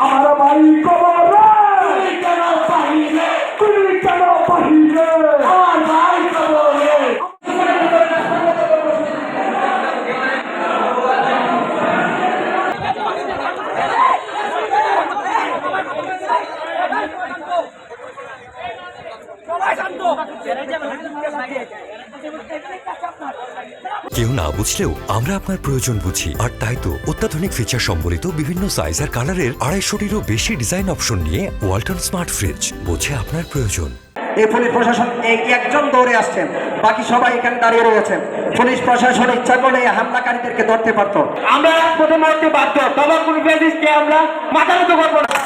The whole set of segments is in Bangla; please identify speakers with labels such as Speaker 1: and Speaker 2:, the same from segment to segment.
Speaker 1: আমার ভাই কবরে
Speaker 2: তুমি কেন বাহিরে?
Speaker 1: তুমি কেন বাহিরে
Speaker 2: আমার ভাই কবরে
Speaker 3: কেউ না বুঝলেও আমরা আপনার প্রয়োজন বুঝি। আর তাই তো অত্যাধুনিক ফিচার সম্বলিত বিভিন্ন সাইজ আর কালারের আড়াইশোটিরও বেশি ডিজাইন অপশন নিয়ে ওয়ালটন স্মার্ট ফ্রিজ বোঝে আপনার প্রয়োজন।
Speaker 4: এই পুলিশ প্রশাসন একজন দৌড়ে আসছেন। বাকি সবাই এখানে দাঁড়িয়ে রয়েছেন পুলিশ প্রশাসন ইচ্ছা এই হামলাকারীদেরকে ধরতে পারত।
Speaker 2: আমরা মরতে বাধ্য। তবে ফেসিসকে আমরা মাথা নত করব না।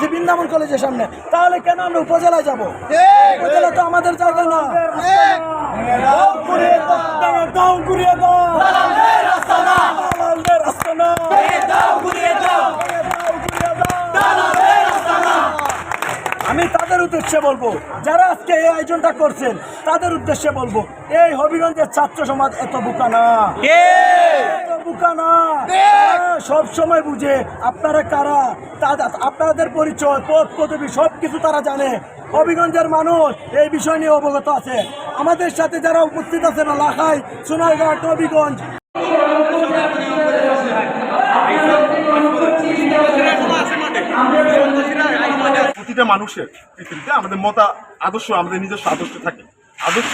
Speaker 5: করছে বৃন্দাবন কলেজের সামনে। তাহলে কেন আমরা উপজেলায় যাব? উপজেলা তো আমাদের জায়গা না। আমি তাদের উদ্দেশ্যে বলব যারা আজকে এই আয়োজনটা করছেন তাদের উদ্দেশ্যে বলব এই হবিগঞ্জের ছাত্র সমাজ এত বোকা না। এত বোকা না। সব সময় বুঝে আপনারা কারা? আপনাদের পরিচয়, পদ পদবি সব কিছু তারা জানে। হবিগঞ্জের মানুষ এই বিষয় নিয়ে অবগত আছে। আমাদের সাথে যারা উপস্থিত আছেন, লাখাই সোনারঘাট হবিগঞ্জ।
Speaker 6: প্রতিটা মানুষের পৃথিবীতে আমাদের মতা আদর্শ, আমাদের নিজস্ব আদর্শ থাকে। আদর্শ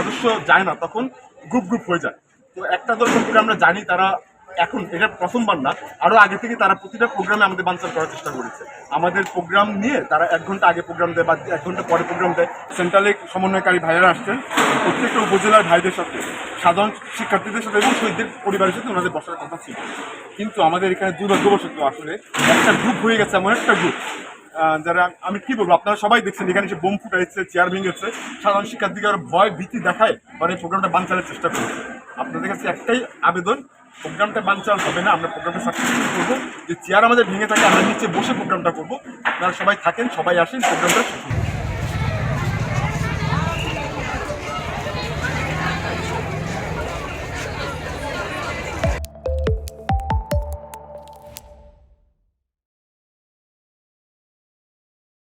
Speaker 6: আদর্শ যায় না, তখন গ্রুপ গ্রুপ হয়ে যায়। তো একটা দল আমরা জানি, তারা এখন এটা প্রথমবার না, আরও আগে থেকে তারা প্রতিটা প্রোগ্রামে আমাদের বাঞ্চাল করার চেষ্টা করেছে। আমাদের প্রোগ্রাম নিয়ে তারা এক ঘণ্টা আগে প্রোগ্রাম দেয় বা এক ঘণ্টা পরে প্রোগ্রাম দেয়। সেন্ট্রালে সমন্বয়কারী ভাইয়েরা আসছেন, প্রত্যেকটা উপজেলার ভাইদের সাথে, সাধারণ শিক্ষার্থীদের সাথে এবং শহীদদের পরিবারের সাথে ওনাদের বসার কথা ছিল। কিন্তু আমাদের এখানে দুর্ভাগ্যবশত আসলে একটা গ্রুপ হয়ে গেছে, এমন একটা গ্রুপ যারা, আমি কি বলব, আপনারা সবাই দেখছেন, এখানে এসে বোম ফুটাইছে চেয়ার ভেঙেছে। সাধারণ শিক্ষার্থীকে আর ভয় ভীতি দেখায় মানে এই প্রোগ্রামটা বানচালের চেষ্টা করেছে। আপনাদের কাছে একটাই আবেদন প্রোগ্রামটা বানচাল হবে না, আমরা প্রোগ্রামটা সাকসেসফুল করব। যে চেয়ার আমাদের ভেঙে থাকে, আমরা নিচে বসে প্রোগ্রামটা করব। আপনারা সবাই থাকেন, সবাই আসেন প্রোগ্রামটা